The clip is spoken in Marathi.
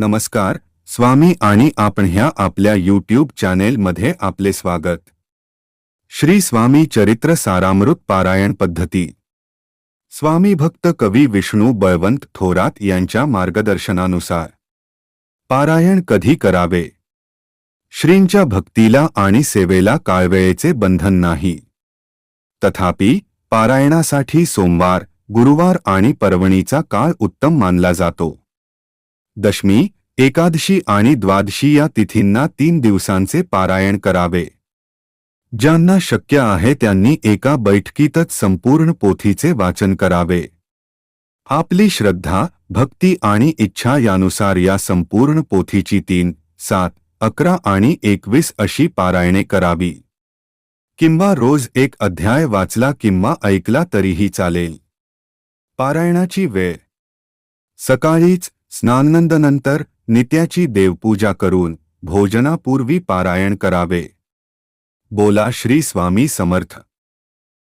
नमस्कार स्वामी आणि आपण ह्या आपल्या यूट्यूब चॅनेलमध्ये आपले स्वागत. श्री स्वामी चरित्र सारामृत पारायण पद्धती. स्वामी भक्त कवी विष्णू बळवंत थोरात यांच्या मार्गदर्शनानुसार. पारायण कधी करावे? श्रींच्या भक्तीला आणि सेवेला काळवेळेचे बंधन नाही. तथापि पारायणासाठी सोमवार गुरुवार आणि पर्वणीचा काळ उत्तम मानला जातो. दशमी एकादशी आणि द्वादशी या तिथींना तीन दिवसांचे पारायण करावे. ज्यांना शक्य आहे त्यांनी एका बैठकीतच संपूर्ण पोथीचे वाचन करावे. आपली श्रद्धा भक्ती आणि इच्छा यानुसार या संपूर्ण पोथीची तीन सात अकरा आणि एकवीस अशी पारायणे करावी. किंवा रोज एक अध्याय वाचला किंवा ऐकला तरीही चालेल. पारायणाची वेळ. सकाळीच स्नाननंदनंतर नित्याची देवपूजा करून भोजनापूर्वी पारायण करावे. बोला श्री स्वामी समर्थ.